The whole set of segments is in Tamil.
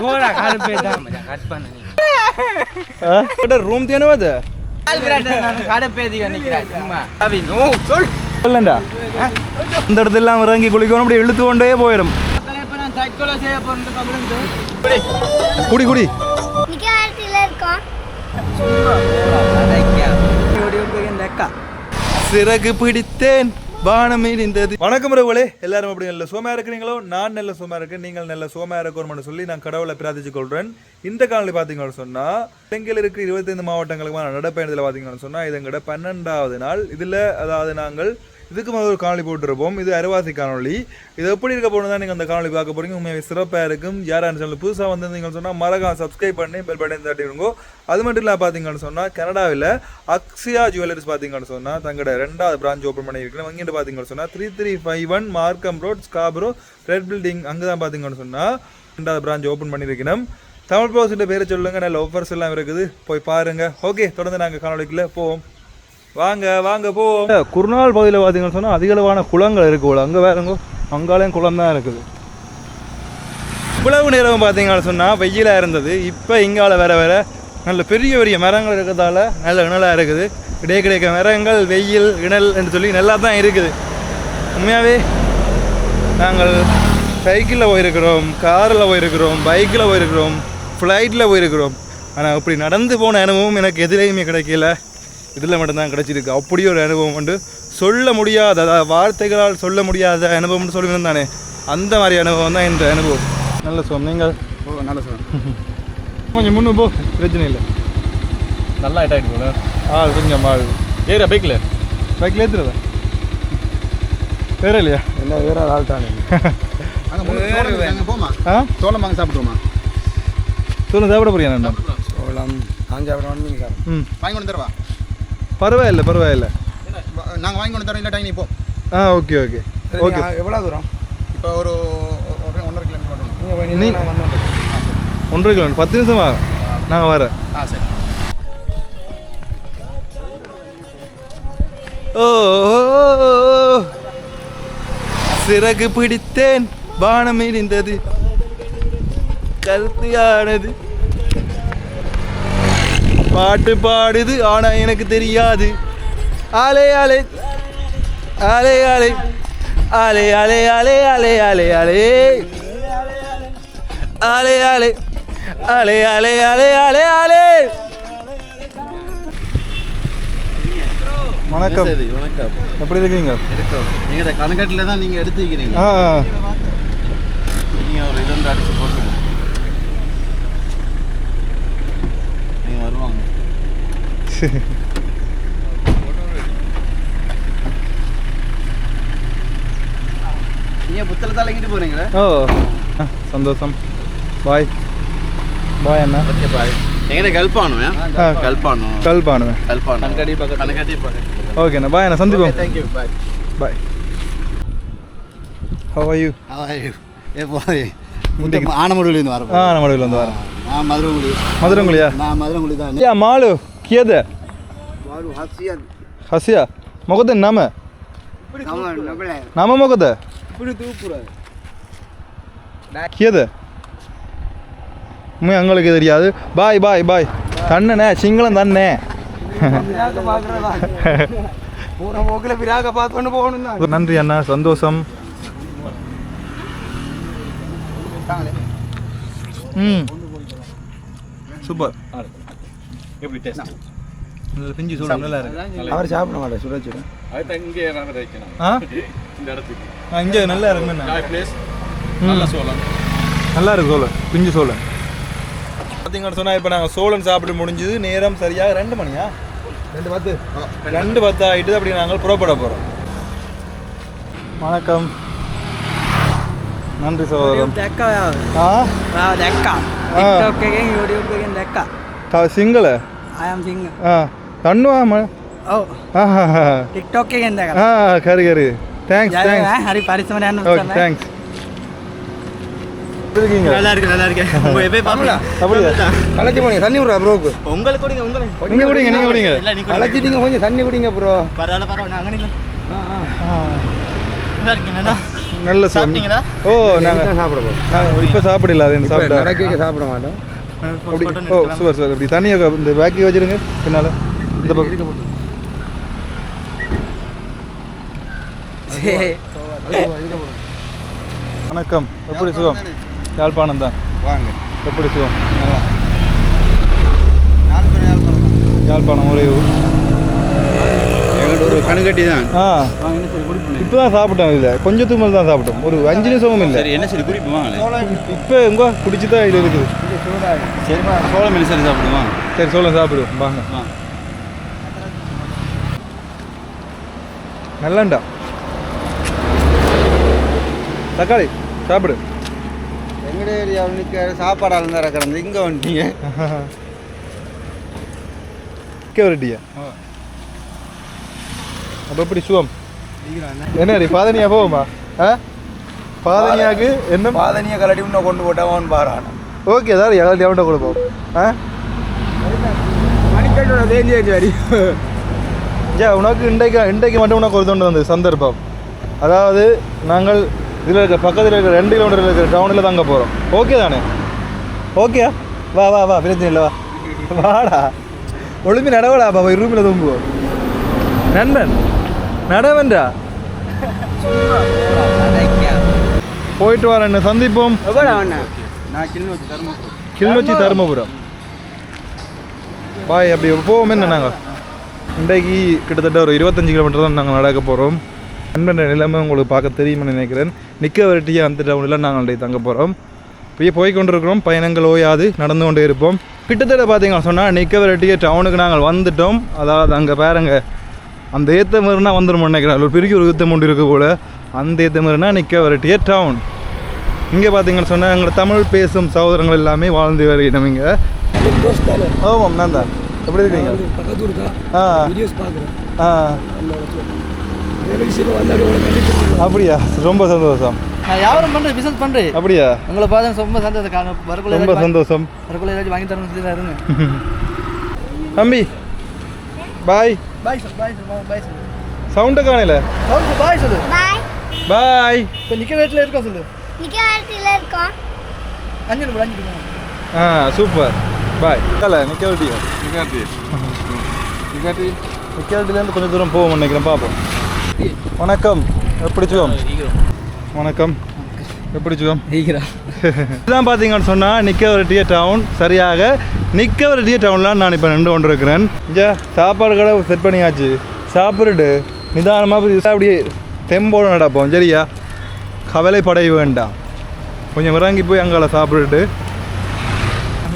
થોડા ખાલી પેટા મજા કાટપા નહીં હા એટલે રૂમ તેનો વદ કાલ બ્રાડર ನಾನು ಕಾಡೆ ಪೇದಿಗೆ ನಿಕ್ರಾ ಸುಮ್ಮ ಅವಿ ನೋ ಸೊಲ್ சொல்லண்டா இந்த இடத்துல இறங்கி குளிக்கணும் அப்படி இழுத்து கொண்டே போயிடும் குடி குடி சிறகு பிடித்தேன் வானமே நின்றது வணக்கம் ரவுகளே எல்லாரும் அப்படி நல்ல சோமா இருக்கிறீங்களோ? நான் நல்ல சோமா இருக்கேன் நீங்கள் நல்ல சோமா இருக்கணும்னு சொல்லி நான் கடவுளை பிரார்த்திச்சு கொள்றேன். இந்த காலத்தில் பார்த்தீங்கன்னு சொன்னா தெங்கில் இருக்கிற இருபத்தைந்து மாவட்டங்களுக்கான நடப்பயணத்தில் பார்த்தீங்கன்னு சொன்னா இது எங்கட பன்னெண்டாவது நாள். இதுல அதாவது நாங்கள் இதுக்கு முதல் ஒரு காணொலி போட்டிருப்போம். இது அரைவாசி காணொலி இது எப்படி இருக்க போகணும் தான் நீங்கள் அந்த காணொலி பார்க்க போகிறீங்க உண்மையாக சிறப்பாக இருக்கும். யாராக சேனல் புதுசாக வந்திருந்தீங்கன்னு சொன்னால் மறக்காம சப்ஸ்கிரைப் பண்ணி பெல் பட்டன் தட்டிடுங்க அது மட்டும் இல்லை பார்த்தீங்கன்னு சொன்னால் கனடாவில் அக்ஸியா ஜுவல்லரிஸ் பார்த்தீங்கன்னு சொன்னால் தங்களோட ரெண்டாவது பிரான்ச் ஓப்பன் பண்ணியிருக்கணும் வங்கிட்டு பார்த்தீங்கன்னு சொன்னால் three three five one Markham road Scarborough red building அங்கே தான் பார்த்தீங்கன்னு சொன்னால் ரெண்டாவது பிரான்ச் ஓப்பன் பண்ணியிருக்கணும். தமிழ் ப்ரோஸிൻ്റെ பேரை சொல்லுங்கள் நல்ல ஆஃபர்ஸ் எல்லாம் இருக்குது. போய் பாருங்கள் ஓகே தொடர்ந்து நாங்கள் காணொலிக்குள்ள போவோம். வாங்க வாங்க போவோம். குருநாள் பகுதியில் பார்த்தீங்கன்னு சொன்னால் அதிகளவான குளங்கள் இருக்குது அங்கே அங்கே வேறங்க அங்காலையும் குளம் தான் இருக்குது. இவ்வளவு நேரம் பார்த்தீங்கன்னு சொன்னால் வெயிலாக இருந்தது. இப்போ இங்கால வேற வேற நல்ல பெரிய பெரிய மரங்கள் இருக்கிறதால நல்ல இணலாக இருக்குது. கிடைக்க கிடைக்க மரங்கள் வெயில் இணல் என்று சொல்லி நல்லா தான் இருக்குது. உண்மையாகவே நாங்கள் சைக்கிளில் போயிருக்கிறோம் காரில் போயிருக்கிறோம் பைக்கில் போயிருக்கிறோம் ஃப்ளைட்டில் போயிருக்கிறோம். ஆனால் அப்படி நடந்து போன அனுபவம் எனக்கு எதிரையுமே கிடைக்கல. இதில் மட்டும்தான் கிடைச்சிருக்கு. அப்படி ஒரு அனுபவம் உண்டு. சொல்ல முடியாத வார்த்தைகளால் சொல்ல முடியாத அனுபவம்னு சொல்லுவேன் தானே. அந்த மாதிரி அனுபவம் தான் இந்த அனுபவம். நல்ல சொல் நீங்கள்? ஓ நல்ல சார் கொஞ்சம் முன்னு போ. பிரச்சனை இல்லை. நல்லா ஹைட் ஆகிட்டு போல. ஆ கொஞ்சம் ஆள் ஏறா பைக்கில் பைக்கில் ஏற்றுறதா வேற இல்லையா என்ன வேற ஆள் தானே அங்கே போமா ஆ? சோளம் வாங்க சாப்பிட்டுமா சொல்லுங்க சாப்பிட போறியா நான் சோளம் சாப்பிடும் ம். வாங்கி கொண்டு தரவா? பரவாயில்ல பரவாயில்ல. நாங்கள் வாங்கி கொண்டு தரோம் இல்லாட்டா நீ போ. ஆ ஓகே ஓகே. ஓகே. எவ்வளோ தூரம்? இப்போ ஒரு ஒன்றரை கிலோமீட்டர் ஒன்றரை கிலோ பத்து நிமிஷம் ஆகும் நாங்கள் வரேன். ஆ சரி. ஓ சிறகு பிடித்தேன் வானம் இருந்தது கருத்தியானது. பாட்டு பாடுது ஆனா எனக்கு தெரியாது. ஆலே ஆலே. ஆலே ஆலே. ஆலே ஆலே ஆலே ஆலே ஆலே ஆலே. ஆலே ஆலே. ஆலே ஆலே ஆலே ஆலே ஆலே. வணக்கம். வணக்கம். எப்படி இருக்கீங்க? இருக்கோம். நீங்கள் கணக்கட்டில் தான் நீங்கள் எடுத்துக்கிறீங்க. நீங்கள் ஒரு இது வந்து அடிச்சு போட்டு ஓ சந்தோஷம். பாய். பாய் அண்ணா. Okay bye. எங்கடே கல்பானுவே கல்பானு கல்பானுவே கல்பானு கண்கடி பக்கம் கண்கடி பக்கம் ஓகேண்ணா பாய் அண்ணா. சந்திப்போம். Thank you bye bye how are you how are you A bye. ஆனமடுவிலேருந்து வரேன் ஆனமடுவிலேருந்து வரேன். நான் மதுரங்குடி. மதுரங்குடியா? நான் மதுரங்குடி தான். ஏ மாலு. किया दे मारू हसिया हसिया मगद नाम है नाम मगद இப்படி தூக்குறாரு கியது உண்மை எங்களுக்கு தெரியாது பாய் பாய் பாய் தண்ணனே சிங்களம் போகணும் நன்றி அண்ணா சந்தோஷம் ம் சூப்பர் எப்படி டேஸ்ட் பிஞ்சு சூட நல்லா இருக்கு. அவர் சாப்பிட மாட்டார் சுட சுட. அது இங்கே இந்த இடத்துக்கு. இங்கே நல்லா இருக்கு பிளேஸ் நல்ல சோளம். நல்லா இருக்கு சோளம் பிஞ்சு சோளம். பார்த்தீங்கன்னு சொன்னால் இப்போ நாங்கள் சோளம் சாப்பிட முடிஞ்சது நேரம் சரியாக ரெண்டு மணியா? ரெண்டு பத்து. ரெண்டு பத்து ஆகிட்டு அப்படி நாங்கள் புறப்பட போகிறோம் வணக்கம். நன்றி சகோதரம் சிங்கள? आय एम ஓ ತಣ್ಣು ಟಿಕ್ ಟಾಕ್ ಖರಿ ಖರಿ ಥ್ಯಾಂಕ್ಸ್ ಥ್ಯಾಂಕ್ಸ್ ಹರಿ ಪಾರಿಸಮನೆ ಓಕೆ ಥ್ಯಾಂಕ್ಸ್ நல்லா இருக்கு நல்லா இருக்கு தண்ணி விடுறா ப்ரோ உங்களுக்கு கொடுங்க உங்களுக்கு நீங்க குடிங்க நீங்க குடிங்க கலச்சி தண்ணி குடிங்க ப்ரோ பரவாயில்ல பரவாயில்ல நல்ல சாப்பிட்டீங்களா ஓ நாங்க சாப்பிடுவோம் இப்போ சாப்பிடல அது சாப்பிட மாட்டோம் ஓ சுவர் சுவர் இப்படி தனியாக இந்த பேக்கி வச்சிருங்க. பின்னால். இந்த பக்கம். வணக்கம். எப்படி சுகம்? யாழ்ப்பாணம் தான் வாங்க. எப்படி சுகம்? யாழ்ப்பாணம் ஒரே ஊர். கணுக்கட்டி தான். ஆ. இப்போ தான் சாப்பிட்டோம் இதில் கொஞ்சத்துக்கு மேலே தான் சாப்பிட்டோம். ஒரு அஞ்சு நிமிஷமும் இல்லை. சரி என்ன சரி குறிப்பு வாங்களே இப்போ எங்க குடிச்சு தான் இது இருக்குது. சரிப்பா சோளம் மீன் சரி சாப்பிடுவோம் சரி சொல்ல சாப்பிடுவோம் வாங்க. வா. நல்லாண்டா தக்காளி சாப்பிடு. எங்கட ஏரியாவில் நிற்க சாப்பாடு அளந்தார கிடந்து இங்கே வந்துட்டீங்க கேவரட்டியா அப்போ எப்படி சுகம்? என்ன? பாதனியா போவோமா ஆ? பாதனியாக்கு என்ன? பாதனியை கலட்டி இன்னும் கொண்டு போட்டவன் பாரான். ஓகே அதாவது எவ்வளோ எவ்வளோ கொடுப்போம். ஆ? மணிக்கட்டோட தேஞ்சி வச்சு வரி ஜா உனக்கு இன்றைக்கு இன்றைக்கு மட்டும் உனக்கு ஒரு தொண்டு வந்தது சந்தர்ப்பம். அதாவது நாங்கள் இதில் இருக்க பக்கத்தில் இருக்கிற ரெண்டு கிலோமீட்டர் இருக்கிற டவுனில் தாங்க போகிறோம் ஓகே தானே? ஓகே வா வா வா பிரச்சனை இல்லை வா. வாடா. ஒழுங்கு நடவடா பாபா ரூமில் தூங்குவோம். நண்பன். நடவன்டா போயிட்டு வரேன் சந்திப்போம்? கிளிநொச்சி தருமபுரம். பாய் அப்படி போவோம் என்ன நாங்கள் இன்றைக்கு கிட்டத்தட்ட ஒரு இருபத்தஞ்சு கிலோமீட்டர் தான் நாங்கள் நடக்க போகிறோம் நண்பன் நிலைமை உங்களுக்கு பார்க்க தெரியும்னு நினைக்கிறேன். நிற்க வரட்டியாக அந்த டவுனில் நாங்கள் இன்றைக்கு தங்க போகிறோம் இப்படியே போய் கொண்டிருக்கிறோம். பயணங்கள் ஓயாது நடந்து கொண்டே இருப்போம். கிட்டத்தட்ட பார்த்தீங்கன்னா சொன்னால் நிற்க வரட்டிய டவுனுக்கு நாங்கள் வந்துட்டோம். அதாவது அங்கே பாருங்க அந்த ஏத்த மாதிரினா வந்துடும் நினைக்கிறேன். ஒரு பெரிய ஒரு யுத்தம் ஒன்று இருக்க கூட அந்த ஏத்த மாதிரினா நிற்க வரட்டிய டவுன் இங்கே பார்த்தீங்கன்னு சொன்னால் எங்களை தமிழ் பேசும் சகோதரங்கள் எல்லாமே வாழ்ந்து வருகிறோம் இங்கே. ஆமாம் நான் தான். எப்படி இருக்கீங்க? ஆ. ஆ. அப்படியா? ரொம்ப சந்தோஷம். வியாபாரம் பண்ணுறேன் பிசினஸ் பண்ணுறேன் அப்படியா? உங்களை பார்த்து ரொம்ப சந்தோஷம். ரொம்ப சந்தோஷம். வரக்குள்ள ஏதாச்சும் வாங்கி தரணும் தம்பி bye bye sir bye sir bye sir சவுண்டை காணல சொல்லு பாய் சொல்லு பாய் பாய் இப்போ நிற்க வீட்டில் இருக்கோம் சொல்லு நிக்க இடத்துல இருக்கோம் அஞ்சு நிமிடம் அஞ்சு நிமிடம் ஆ சூப்பர் பாய் இல்லை நிற்க வேண்டிய நிக்காட்டி நிக்காட்டி நிற்கவேண்டிலேருந்து கொஞ்சம் தூரம் போவோம் நினைக்கிறேன் பார்ப்போம் வணக்கம் எப்படி சுகம் வணக்கம் எப்படி சுகம் ஈக்கிறா இதுதான் பார்த்தீங்கன்னு சொன்னால் நிற்கவரட்டிய டவுன் சரியாக நிற்கவரட்டிய டவுன்லாம் நான் இப்போ நின்று கொண்டு இருக்கிறேன் இங்கே சாப்பாடு கடை செட் பண்ணியாச்சு. சாப்பிட்டுட்டு நிதானமாக அப்படியே தெம்போடு நடப்போம் சரியா? கவலைப்படைய வேண்டாம். கொஞ்சம் இறங்கி போய் அங்கால சாப்பிட்டுட்டு.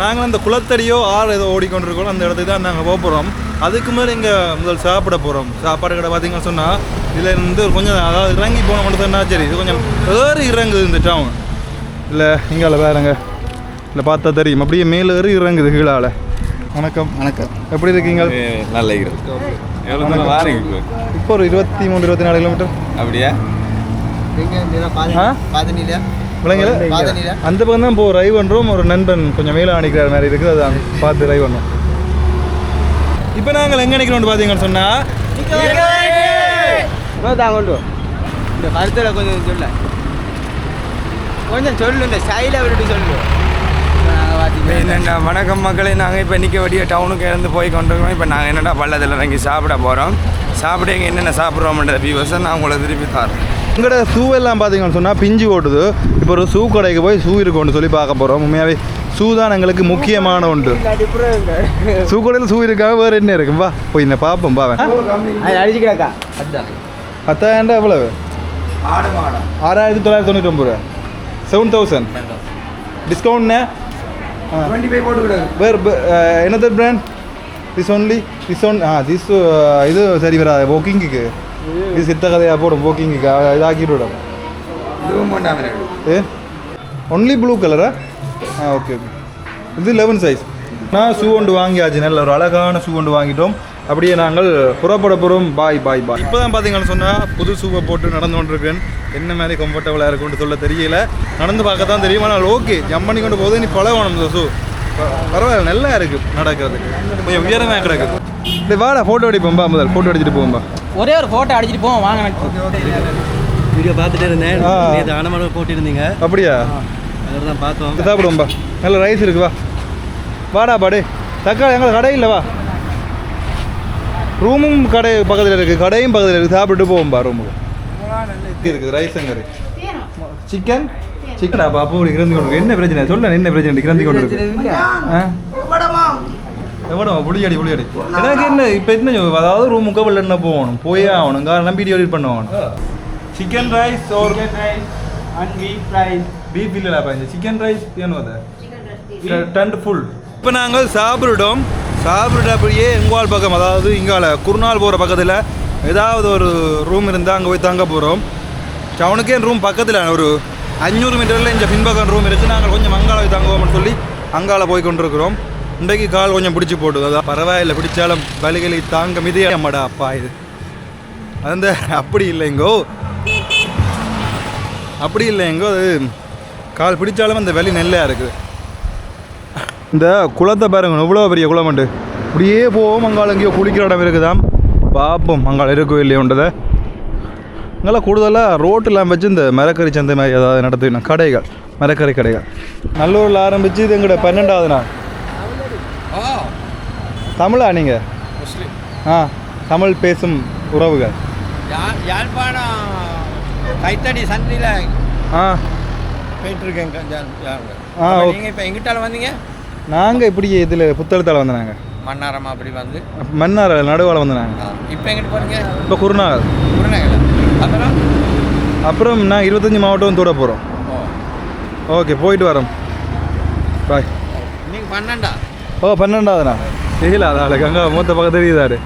நாங்கள் அந்த குளத்தடியோ ஆறு ஏதோ ஓடிக்கொண்டிருக்கோம். அந்த இடத்துக்கு தான் நாங்கள் போக போகிறோம் அதுக்கு மேலே இங்கே முதல் சாப்பிட போகிறோம் சாப்பாடு கடை பார்த்தீங்கன்னு சொன்னால் இதில் இருந்து கொஞ்சம் அதாவது இறங்கி போன மட்டும் சொன்னால் சரி இது கொஞ்சம் ஏறி இறங்குது இந்த டவுன் இல்லை இங்கால வேறங்க இல்லை பார்த்தா தெரியும். அப்படியே மேலே ஏறி இறங்குது கீழால. வணக்கம். வணக்கம். எப்படி இருக்கீங்க? நல்ல இருக்கிறது இப்போ? ஒரு இருபத்தி மூணு இருபத்தி நாலு கிலோமீட்டர். அப்படியா? பாதனில அந்த பக்கம் தான் இப்போ ரைவ் பண்ணுறோம் ஒரு நண்பன் கொஞ்சம் மேலே அணிக்கிற மாதிரி இருக்குது. அதான் பார்த்து ரைவ் பண்ணோம் இப்போ நாங்கள் எங்கே நிற்கிறோம்னு பார்த்தீங்கன்னு சொன்னால் இந்த கருத்தில் கொஞ்சம் சொல்ல. கொஞ்சம் சொல்லு. இந்த ஸ்டைலை விட்டு சொல்லு என்னென்னா வணக்கம் மக்களே. நாங்கள் இப்போ நிற்க வேண்டிய டவுனுக்கு இருந்து போய் கொண்டிருக்கோம் இப்போ நாங்கள் என்னடா பள்ளத்தில் இறங்கி சாப்பிட போகிறோம் சாப்பிட இங்கே என்னென்ன சாப்பிட்றோம்ன்ற வியூவர்ஸை நான் உங்களுக்கு திருப்பி தரேன். உங்களோட ஷூ எல்லாம் பார்த்தீங்கன்னு சொன்னால் பிஞ்சு ஓட்டுது. இப்போ ஒரு ஷூ கடைக்கு போய் ஷூ இருக்கும்னு சொல்லி பார்க்க போகிறோம் உண்மையாகவே ஷூ தான் எங்களுக்கு முக்கியமான ஒன்று. ஷூ கடையில் ஷூ இருக்காக வேறு என்ன இருக்கும் வா போய் என்ன பார்ப்போம் பாவேன் அது அடிச்சுக்கிறாக்கா அதுதான் பத்தாயிரம் எவ்வளவு? ஆறாயிரத்தி தொள்ளாயிரத்தி தொண்ணூற்றி ஒம்பது ரூபா செவன் தௌசண்ட் டிஸ்கவுண்ட்ண்ணே வேறு என்னது brand this only this one ah this இது சரி வராது வாக்கிங்குக்கு இது சித்த கதையாக போடும் வாக்கிங்குக்கு இதாக்கிட்டு விடும் ஏ? ஒன்லி ப்ளூ கலரா ஆ ஓகே ஓகே இது லெவன் சைஸ் நான் ஷூ ஒன்று வாங்கியாச்சு நல்ல ஒரு அழகான ஷூ ஒன்று வாங்கிட்டோம். அப்படியே நாங்கள் புறப்பட போகிறோம் பாய் பாய் பாய். இப்போ தான் பார்த்தீங்கன்னு சொன்னால் புது ஷூவை போட்டு நடந்து கொண்டிருக்கேன். என்ன மாதிரி கம்ஃபர்டபுளாக இருக்கும்னு சொல்ல தெரியல. நடந்து பார்க்க தான் தெரியும். ஆனால் ஓகே ஜம்ப் பண்ணி கொண்டு போகுது. நீ பழகணும் இந்த ஷூ பரவாயில்ல நல்லா இருக்கு நடக்கிறது கொஞ்சம் உயரமாக கிடக்குது இப்படி வாடா ஃபோட்டோ அடிப்போம்பா முதல். ஃபோட்டோ அடிச்சுட்டு போகும்பா ஒரே ஒரு ஃபோட்டோ அடிச்சிட்டு போவோம். வாங்க வீடியோ பார்த்துட்டே இருந்தேன். நேற்று அனமடம் போட்டிருந்தீங்க அப்படியா? அதில் தான் பார்த்தோம். சாப்பிடுவோம்பா நல்ல ரைஸ் இருக்கு வா. வாடா பாடு. தக்காளி எங்களுக்கு கடை இல்லை வா. ரூமும் கடை பக்கத்தில் இருக்குது கடையும் பக்கத்தில் இருக்குது. சாப்பிட்டு போவோம்பா ரூமுக்கு இருக்குது ரைஸ் அங்கரி சிக்கன் சிக்கன் அப்பா அப்போ இறந்து கொண்டு என்ன பிரச்சனை? சொல்ல என்ன பிரச்சனை? இறந்து கொண்டு இருக்கு. எவ்வளோ புளியடி புளியடி. எனக்கு என்ன இப்போ என்ன அதாவது ரூம் வெளில என்ன போகணும்? போயே ஆகணும். காரணம் வீடியோ எடிட் பண்ணுவாங்க சிக்கன் ரைஸ் ஒரு பீஃப் ரைஸ் பீஃப் இல்லைப்பா இந்த சிக்கன் ரைஸ் ஏன்னு டென்ட் ஃபுல் இப்போ நாங்கள் சாப்பிடுட்டோம் சாப்பிட்டு அப்படியே எங்கால் பக்கம் அதாவது இங்கால குருநாள் போகிற பக்கத்தில் ஏதாவது ஒரு ரூம் இருந்தால் அங்கே போய் தங்க போகிறோம் டவுனுக்கே ரூம் பக்கத்தில் ஒரு அஞ்சூறு மீட்டரில் இந்த பின்பக்கம் ரூம் இருக்குது நாங்கள் கொஞ்சம் அங்கால போய் தங்குவோம்னு சொல்லி அங்கால போய் கொண்டிருக்கிறோம். இன்றைக்கு கால் கொஞ்சம் பிடிச்சி போட்டு அதான் பரவாயில்லை பிடிச்சாலும் வலிகளை தாங்க மிதியே? அம்மாடா அப்பா இது. அந்த அப்படி இல்லைங்கோ அப்படி இல்லைங்கோ அது கால் பிடிச்சாலும் அந்த வலி நெல்லையாக இருக்குது. இந்த குளத்தை பாருங்க இவ்வளோ பெரிய குளம் உண்டு. இப்படியே போவோம் அங்கால எங்கேயோ குளிக்கிற இடம் இருக்குதாம். பார்ப்போம் அங்கால இருக்கோ இல்லையோன்றதை அங்கெல்லாம் கூடுதலாக ரோட்டெல்லாம் வச்சு இந்த மரக்கறி சந்தை மாதிரி ஏதாவது நடத்துக்கணும் கடைகள் மரக்கறி கடைகள். நல்லூரில் ஆரம்பித்து இது எங்கட பன்னெண்டாவது நாள். தமிழா நீங்கள் ஆ தமிழ் பேசும் உறவுகள். யாழ்ப்பாணம் கைத்தடி சந்தையில் ஆ. போயிட்டுருக்கேங்க ஆ நீங்கள் இப்போ எங்கிட்டால வந்தீங்க? நாங்கள் இப்படி இதில் புத்தகத்தால் வந்து நாங்கள் மன்னாரமா அப்படி வந்து. மன்னார் நடுவால் வந்து நாங்கள் இப்போ எங்கிட்டு போகிறீங்க இப்போ குருநாள் குருநகர் அப்புறம்? அப்புறம் நான் இருபத்தஞ்சி மாவட்டம் தூர போகிறோம் ஓகே போயிட்டு வரோம். பாய். நீங்கள் பன்னெண்டா? ஓ பன்னெண்டாவதுண்ணா தெரியல அது ஆளுக்கு அங்கே மூத்த பக்கம் தெரியுதாரு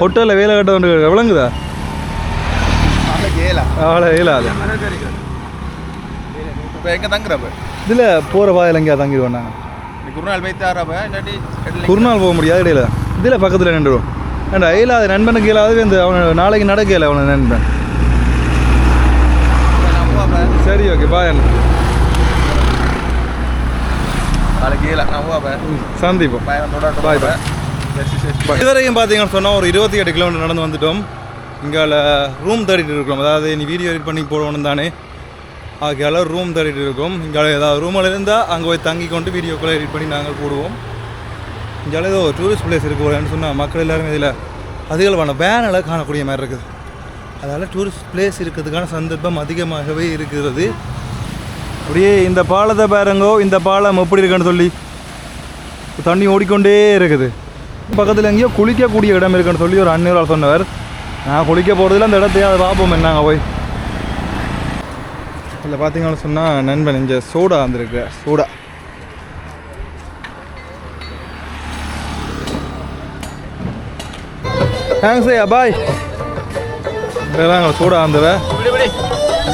ஹோட்டலில் வேலை கட்ட வந்து விளங்குதா? ஏலா அவளை இயலாது. இப்போ எங்கே தங்குறப்ப இதில் போகிற பாதையில் எங்கேயா தங்கிடுவோம் நாங்கள் குருநாள் வைத்தாரப்ப இல்லாட்டி குருநாள் போக முடியாது இடையில. இதில் பக்கத்தில் நின்றுடும் ஏன்டா இயலாது நண்பனுக்கு இயலாது இந்த அவனை நாளைக்கு நடக்கல அவனை நண்பன். சரி ஓகே பாய் சந்திப்போம். பாய் பாய் இதுவரைக்கும் பார்த்தீங்கன்னு சொன்னால் ஒரு இருபத்தி எட்டு கிலோமீட்டர் நடந்து வந்துட்டோம். இங்கால ரூம் தேடிட்டு இருக்கோம் அதாவது நீ வீடியோ எடிட் பண்ணி போடணும் தானே. ஆகையால் ரூம் தேடிட்டு இருக்கோம். இங்கே ஏதாவது ரூமில் இருந்தால் அங்கே போய் தங்கி கொண்டு வீடியோக்குள்ளே எடிட் பண்ணி நாங்கள் போடுவோம். இங்கே ஏதோ டூரிஸ்ட் பிளேஸ் இருக்குன்னு சொன்னால் மக்கள் எல்லாருமே இதில் அதிகளவான வேனில் காணக்கூடிய மாதிரி இருக்குது. அதனால் டூரிஸ்ட் பிளேஸ் இருக்கிறதுக்கான சந்தர்ப்பம் அதிகமாகவே இருக்கிறது. அப்படியே இந்த பாலத்தை பாருங்கோ இந்த பாலம் எப்படி இருக்குன்னு சொல்லி. தண்ணி ஓடிக்கொண்டே இருக்குது. பக்கத்தில் எங்கேயோ குளிக்கக்கூடிய இடம் இருக்குன்னு சொல்லி ஒரு அந்நியரால் சொன்னவர். நான் குளிக்க போகிறதுல அந்த இடத்தையும் அதை பார்ப்போம் என்னங்க போய். இதில் பார்த்தீங்கன்னு சொன்னால் நண்பன் இங்கே சோடா வந்திருக்கு. சோடா. தேங்க்ஸ் ஐயா. பாய் இதெல்லாம் சூடாக வந்தவ.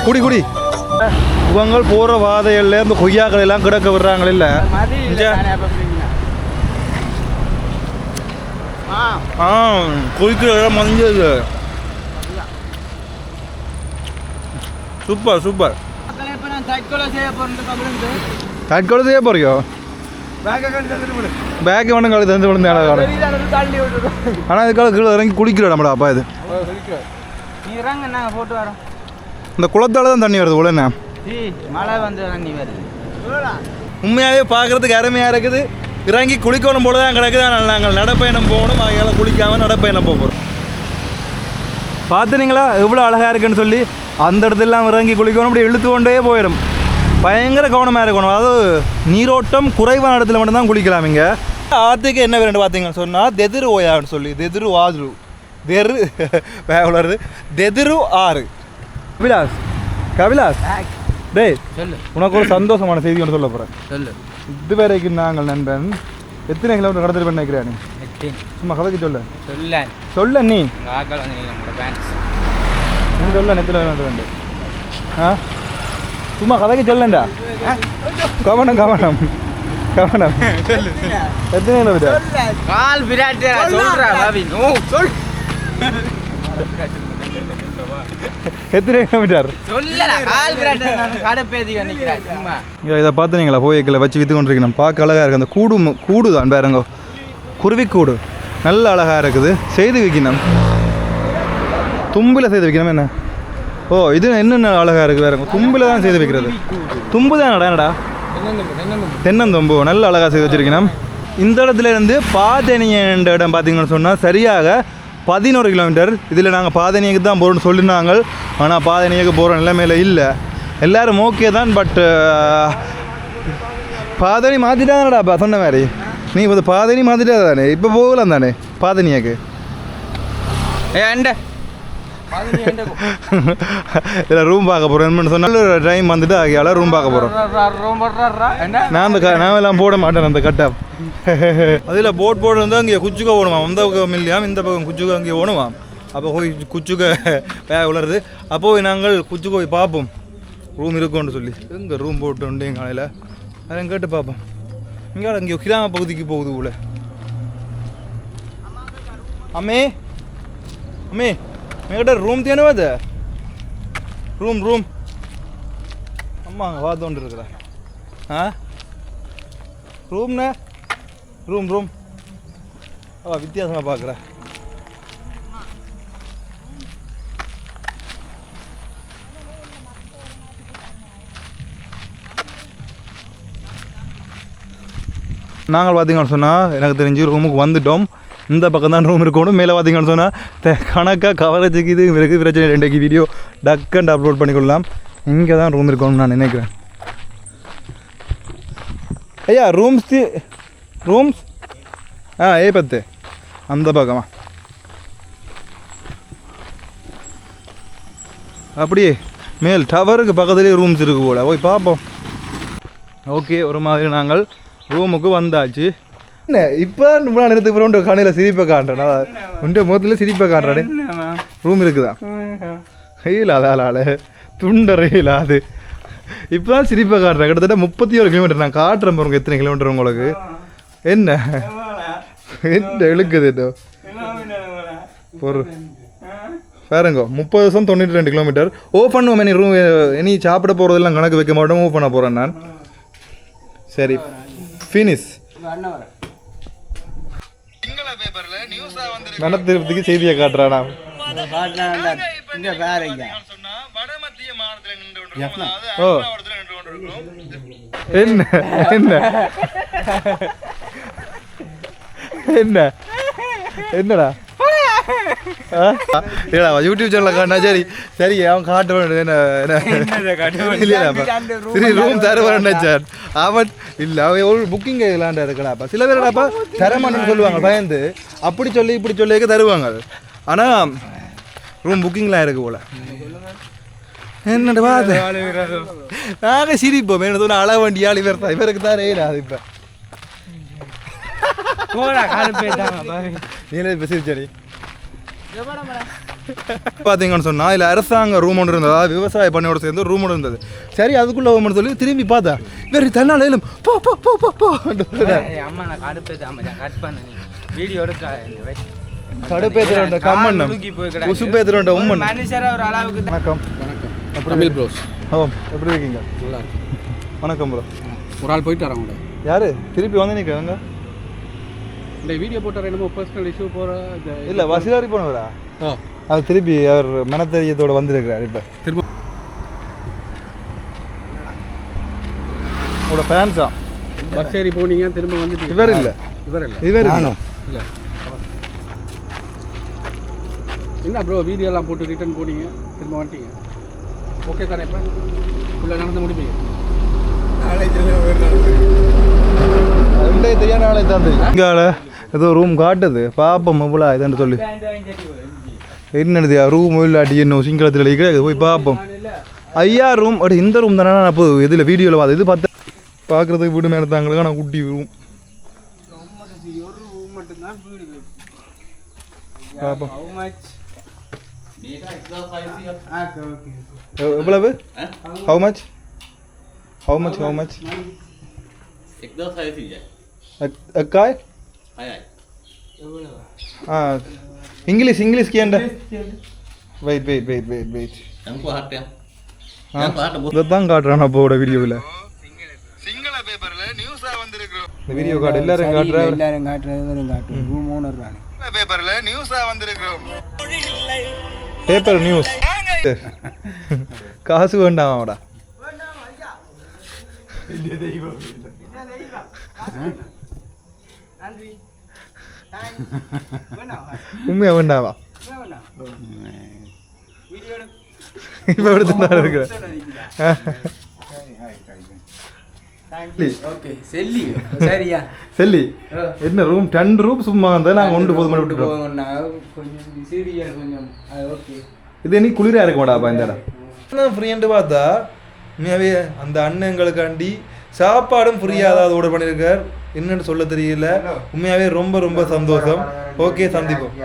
குடி குடி. இவங்கள் போகிற வாதையில் இந்த கொய்யாக்கள் எல்லாம் கிடக்க விடுறாங்க இல்லை? ஆ குளிக்கிற இடம் மஞ்சள். Super super. தற்கொலை செய்ய தற்கொலை போறியோ பேக் வேணும் காலத்து தந்து விழுந்து ஆனால் இதுக்காக கீழே இறங்கி குளிக்கிற இடம்டா அப்பா இது இந்த குளத்தால தான் தண்ணி வருது உடனே மழை வந்து தண்ணி வருது உண்மையாகவே பார்க்குறதுக்கு அருமையாக இருக்குது இறங்கி குளிக்கணும் போல தான் கிடக்குது ஆனால் நாங்கள் நடைப்பயணம் போகணும் அதையால் குளிக்காமல் நடைப்பயணம் போக போகிறோம் பார்த்துனீங்களா எவ்வளோ அழகாக இருக்குன்னு சொல்லி அந்த இடத்துலாம் இறங்கி குளிக்கணும் அப்படி இழுத்து கொண்டே போயிடும். பயங்கர கவனமாக இருக்கணும். அதாவது நீரோட்டம் குறைவான இடத்துல மட்டும்தான் குளிக்கலாம் இங்கே. ஆற்றுக்கு என்ன வேணும் பார்த்தீங்கன்னு சொன்னால் தெதிரு ஓயான்னு சொல்லி தெதிரு ஆறு. தெரு வேவலரு தெதிரு ஆறு. கபிலாஸ் கபிலாஸ். டேய் சொல்லு. உனக்கு ஒரு சந்தோஷமான செய்தி ஒன்று சொல்ல போகிறேன் சொல்லு. இதுவரைக்கும் நாங்கள் நண்பன் எத்தனை கிலோமீட்டர் கடத்திட்டு பண்ண நினைக்கிறேன் சும்மா கதைக்கு சொல்ல. சொல்ல சொல்ல நீ. நீங்கள் நீ சொல்ல எத்தனை கிலோமீட்டர் வேண்டு ஆ சும்மா கதைக்கு சொல்லண்டா கவனம் கவனம் கவனம் எத்தனை கிலோமீட்டர் கால் நோ சொல் எத்தனை கிலோமீட்டர் கடை சும்மா இங்கே இதை பார்த்துனீங்களா போய்க்கில் வச்சு விற்று கொண்டிருக்கணும் பார்க்க அழகாக இருக்குது அந்த கூடு கூடு தான் பாருங்க குருவிக்கூடு நல்ல அழகாக இருக்குது செய்து வைக்கணும் தும்பில் செய்து வைக்கணும் என்ன? ஓ இது என்னென்ன அழகாக இருக்குது வேற? தும்பில் தான் செய்து வைக்கிறது. தும்பு தானடா என்னடா தென்னந்தொம்பு. நல்ல அழகாக செய்து வச்சுருக்கணும். இந்த இடத்துல இருந்து பாதனியன்ற இடம் பார்த்தீங்கன்னு சொன்னால் சரியாக பதினோரு கிலோமீட்டர். இதில் நாங்கள் பாதனியக்கு தான் போகிறோம்னு சொல்லியிருந்தாங்க ஆனால் பாதனியக்கு போகிற நிலைமையில் இல்லை. எல்லோரும் ஓகே தான் பட் பாதனி மாற்றிட்டாங்கடாப்பா சொன்ன மாதிரி. நீ இப்போ பாதனி மாற்றிட்டா தானே? இப்போ போகலாம் தானே பாதனியாக்கு? ஏண்ட இல்லை ரூம் பார்க்க போகிறோம் போகிறேன் சொன்னாலும் டைம் வந்துட்டு ஆகியால ரூம் பார்க்க போகிறோம் நான் அந்த க- நான் எல்லாம் போட மாட்டேன் அந்த கட்டம். அதில் போட் போட்டு இருந்தால் அங்கே குச்சுக்க ஓடுவான். அந்த பக்கம் இல்லையாம் இந்த பக்கம் குச்சுக்க அங்கே ஓடுவான். அப்போ போய் குச்சுக்க உலருது. அப்போ போய் நாங்கள் குச்சுக்க போய் பார்ப்போம். ரூம் இருக்கும்னு சொல்லி. எங்கே ரூம் போட்டு உண்டு எங்கள் காலையில்? அதை கேட்டு பார்ப்போம். இங்கே இங்கே கிராம பகுதிக்கு போகுது உள்ள அம்மே அம்மே. என்கிட்ட ரூம் தேனவா அது ரூம் ரூம் அம்மா அங்கே வாத்தோண்டு இருக்கிறேன் ஆ ரூம்ண்ணே ரூம் ரூம் அவ வித்தியாசமாக பார்க்குறேன் நாங்கள் பார்த்தீங்கன்னு சொன்னால் எனக்கு தெரிஞ்சு ரூமுக்கு வந்துட்டோம் இந்த பக்கம் தான் ரூம் இருக்கணும். மேலே பார்த்தீங்கன்னு சொன்னால் கணக்காக கவரேஜுக்கு இது இருக்குது பிரச்சனை இல்லை. வீடியோ டக்குன்னு அப்லோட் பண்ணிக்கொள்ளலாம். இங்கே தான் ரூம் இருக்கணும்னு நான் நினைக்கிறேன். ஐயா ரூம்ஸ் தி ரூம்ஸ் ஆ ஏ பத்து. அந்த பக்கமா. அப்படியே மேல் டவருக்கு பக்கத்துலேயே ரூம்ஸ் இருக்கு போல. போய் பார்ப்போம். ஓகே ஒரு மாதிரி நாங்கள் ரூமுக்கு வந்தாச்சு. என்ன? இப்போ நான் நேரத்துக்கு அப்புறம் கடையில் சிரிப்பை காட்டுறேன் உண்ட முகத்தில் சிரிப்பை காட்டுறேன் ரூம் இருக்குதா? ஹெயில் அதால துண்டறையில் அது இப்போ தான் சிரிப்பை காட்டுறேன் கிட்டத்தட்ட முப்பத்தி ஒரு கிலோமீட்டர் நான் காட்டுறேன் பாருங்க எத்தனை கிலோமீட்டர் உங்களுக்கு. என்ன? என்ன இழுக்குது இது? ஒரு பாருங்க முப்பது வருஷம் தொண்ணூற்றி ரெண்டு கிலோமீட்டர் ஓப்பன் நீ ரூம் இனி சாப்பிட போகிறதெல்லாம் கணக்கு வைக்க மாட்டோம் மூவ் பண்ண போகிறேன் நான். சரி. ஃபினிஷ் நடத்துறதுக்கு செய்தியை காட்டுறானா? ஓ. என்ன? என்ன? என்ன? என்னடா? இல்லடா யூடியூப் சேனலில் காட்டினா சரி சரி அவன் காட்ட வேண்டியது என்ன என்ன இல்லையாப்பா சரி ரூம் தருவான் சார் அவன் இல்லை அவன் ஒரு புக்கிங் இல்லாண்ட இருக்கலாப்பா சில பேர்டாப்பா தரமாட்டேன்னு சொல்லுவாங்க பயந்து அப்படி சொல்லி இப்படி சொல்லிக்க தருவாங்க ஆனால் ரூம் புக்கிங்லாம் இருக்கு போல என்னடா பாத்து நாங்கள் சிரிப்போம் என்ன சொன்ன அள வண்டி ஆள் இவர் தான் இவருக்கு தான் ரேடாது இப்போ போடா காலு போயிட்டாங்க நீங்களே இப்போ சிரிச்சடி பார்த்தீங்கன்னு சொன்னால் இல்லை அரசாங்க ரூம் ஒன்று இருந்ததா. விவசாய பண்ணையோட சேர்ந்து ரூம் ஒன்று இருந்தது. சரி அதுக்குள்ளே ஒன்று சொல்லி திரும்பி பார்த்தா வேறு தன்னால் ஏலும் போ போ போ போ போ அம்மா நான் காடு போயிட்டு கட் பண்ண நீ. வீடியோ எடுக்க கடுப்பேத்துறோண்ட கம்மண்ணம் தூக்கி போய் கிடக்கு. உசுப்பேத்துறோண்ட உம்மன். மனுஷரா ஒரு அளவுக்கு தான். வணக்கம். தமிழ் ப்ரோஸ் ஓ எப்படி இருக்கீங்க? நல்லா இருக்கு வணக்கம் ப்ரோ ஒரு ஆள் போயிட்டு வராங்க. யாரு? திருப்பி வந்து நிற்கிறாங்க இந்த வீடியோ போட்டார் என்னமோ பர்சனல் இஷ்யூ போகிற இல்லை வசிலாரி போனவரா? அது திருப்பி அவர் மனத்தரியத்தோட வந்திருக்கிறார் இப்போ. திரும்ப உங்களோட ஃபேன்ஸா பஸ் ஏறி போனீங்க திரும்ப வந்துட்டு இவர் இல்லை. இவர் இல்லை. இவர் இல்லை. இல்லை. என்ன ப்ரோ வீடியோ எல்லாம் போட்டு ரிட்டர்ன் போனீங்க திரும்ப வந்துட்டீங்க? ஓகே தானே இப்போ? ஃபுல்லாக நடந்து முடிப்பீங்க. ரெண்டே தெரியாத நாளே தான் தெரியும் இங்கால ஏதோ ரூம் காட்டுது. பாப்போம் மபுலா இதுன்னு சொல்லி. என்னது ரூம் இல்லாட்டி என்ன சிங்களத்தில் கிடையாது போய் பார்ப்போம் ஐயா ரூம் அப்படி இந்த ரூம் தானே நான் இப்போ இதில் வீடியோவில் பார்த்து இது பார்த்து பார்க்குறதுக்கு வீடு மேலே தாங்களுக்கு நான் குட்டி ரூம் பார்ப்போம் எவ்- எவ்வளவு? How much how much how much એકદમ થાય થઈ જાય અકાય હાય હા English English కేండ wait wait wait wait wait ఎంకో heart இதுதான் காட்டுறான் அப்போட வீடியோவில் சிங்கள பேப்பர்ல நியூஸா வந்திருக்கிறோம் இந்த வீடியோ கார்டு எல்லாரும் காட்டுறாங்க எல்லாரும் காட்டுறது காட்டுறோம் ரூம் ஓனர் தான் பேப்பர்ல நியூஸா வந்திருக்கிறோம் பேப்பர் நியூஸ் காசு வேண்டாம் அவடா தெய்வம் உண்மையா வேண்டாமா இப்ப எடுத்துட்டு இருக்கிற? செல்லி என்ன ரூம் டென் ரூம் சும்மா வந்தா நாங்கள் ஒன்று போதும் கொண்டு கொஞ்சம் இது நீ குளிரா இருக்க மாட்டாப்பா இந்த இடம் ஃப்ரீண்டு பார்த்தா அந்த அண்ணன் எங்களுக்காண்டி சாப்பாடும் ஃப்ரீயாக ஏதாவது ஆர்டர் பண்ணியிருக்கார். என்னன்னு சொல்ல தெரியல. உண்மையாவே ரொம்ப ரொம்ப சந்தோஷம். ஓகே சந்திப்போம்.